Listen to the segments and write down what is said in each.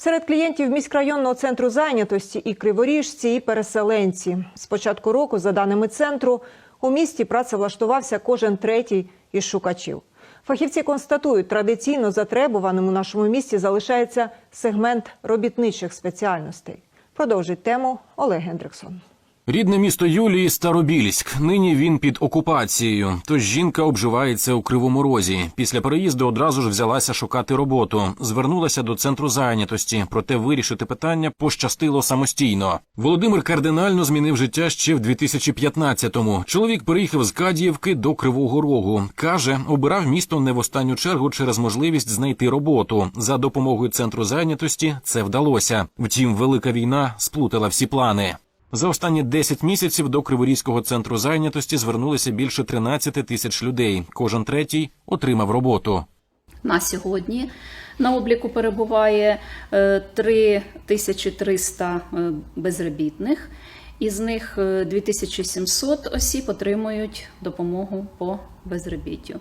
Серед клієнтів міськрайонного центру зайнятості і криворіжці, і переселенці. З початку року, за даними центру, у місті працевлаштувався кожен третій із шукачів. Фахівці констатують, традиційно затребуваним у нашому місті залишається сегмент робітничих спеціальностей. Продовжить тему Олег Гендриксон. Рідне місто Юлії Старобільськ. Нині він під окупацією. Тож жінка обживається у кривому розі. Після переїзду одразу ж взялася шукати роботу. Звернулася до центру зайнятості, проте вирішити питання пощастило самостійно. Володимир кардинально змінив життя ще в 2015-му. Чоловік переїхав з Кадіївки до Кривого Рогу. каже, обирав місто не в останню чергу через можливість знайти роботу. За допомогою центру зайнятості це вдалося. Втім, велика війна сплутала всі плани. За останні 10 місяців до Криворізького центру зайнятості звернулися більше 13 тисяч людей. Кожен третій отримав роботу. На сьогодні на обліку перебуває е, 3300 е, безробітних, із них е, 2700 осіб отримують допомогу по безробіттю.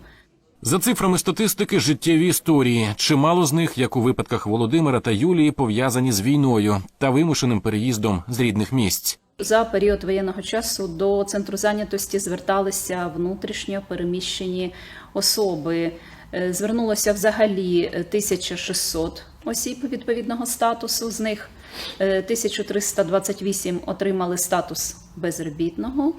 За цифрами статистики, життєві історії. Чимало з них, як у випадках Володимира та Юлії, пов'язані з війною та вимушеним переїздом з рідних місць. За період воєнного часу до центру зайнятості зверталися внутрішньо переміщені особи. Е, Звернулося взагалі 1600 осіб відповідного статусу. З них е, 1328 отримали статус безробітного,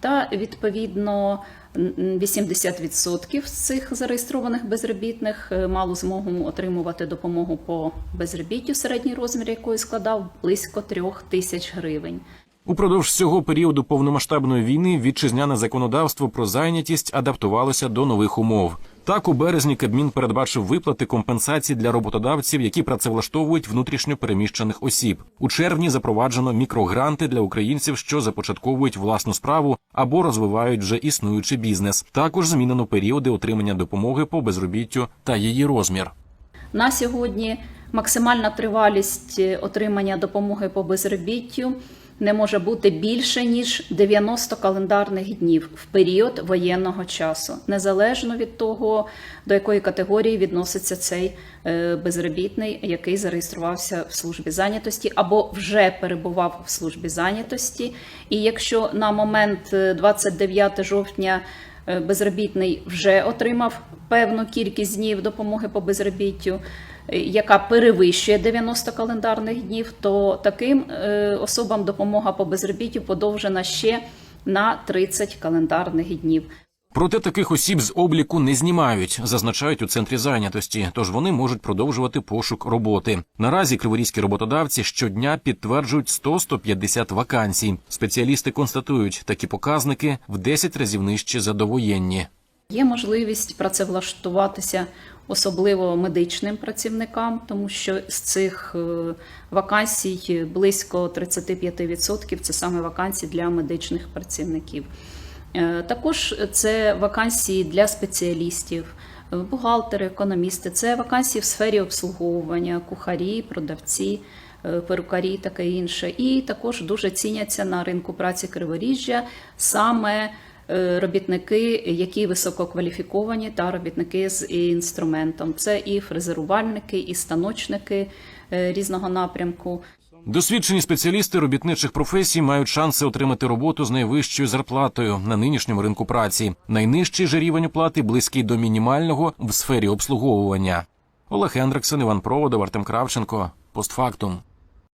та відповідно 80% з цих зареєстрованих безробітних е, мало змогу отримувати допомогу по безробіттю, середній розмір якої складав близько 3 тисяч гривень. Упродовж цього періоду повномасштабної війни вітчизняне законодавство про зайнятість адаптувалося до нових умов. Так, у березні Кабмін передбачив виплати компенсацій для роботодавців, які працевлаштовують внутрішньо переміщених осіб. У червні запроваджено мікрогранти для українців, що започатковують власну справу або розвивають вже існуючий бізнес. Також змінено періоди отримання допомоги по безробіттю та її розмір. На сьогодні максимальна тривалість е, отримання допомоги по безробіттю не може бути більше ніж 90 календарних днів в період воєнного часу, незалежно від того, до якої категорії відноситься цей е, безробітний, який зареєструвався в службі зайнятості або вже перебував в службі зайнятості. І якщо на момент е, 29 жовтня е, безробітний вже отримав певну кількість днів допомоги по безробіттю, е, яка перевищує 90 календарних днів, то таким е, особам допомога по безробіттю подовжена ще на 30 календарних днів. Проте таких осіб з обліку не знімають, зазначають у центрі зайнятості, тож вони можуть продовжувати пошук роботи. Наразі криворізькі роботодавці щодня підтверджують 100-150 вакансій. Спеціалісти констатують, такі показники в 10 разів нижче за довоєнні. Є можливість працевлаштуватися особливо медичним працівникам, тому що з цих е, вакансій близько 35% це саме вакансії для медичних працівників. Е, Також це вакансії для спеціалістів, е, бухгалтери, економісти, це вакансії в сфері обслуговування, кухарі, продавці, перукарі, таке інше. І також дуже ціняться на ринку праці Криворіжжя саме робітники, які висококваліфіковані, та робітники з інструментом. Це і фрезерувальники, і станочники е, різного напрямку. Досвідчені спеціалісти робітничих професій мають шанси отримати роботу з найвищою зарплатою на нинішньому ринку праці. Найнижчий же рівень оплати близький до мінімального в сфері обслуговування. Олег Хендриксон, Іван Проводов, Артем Кравченко. Постфактум.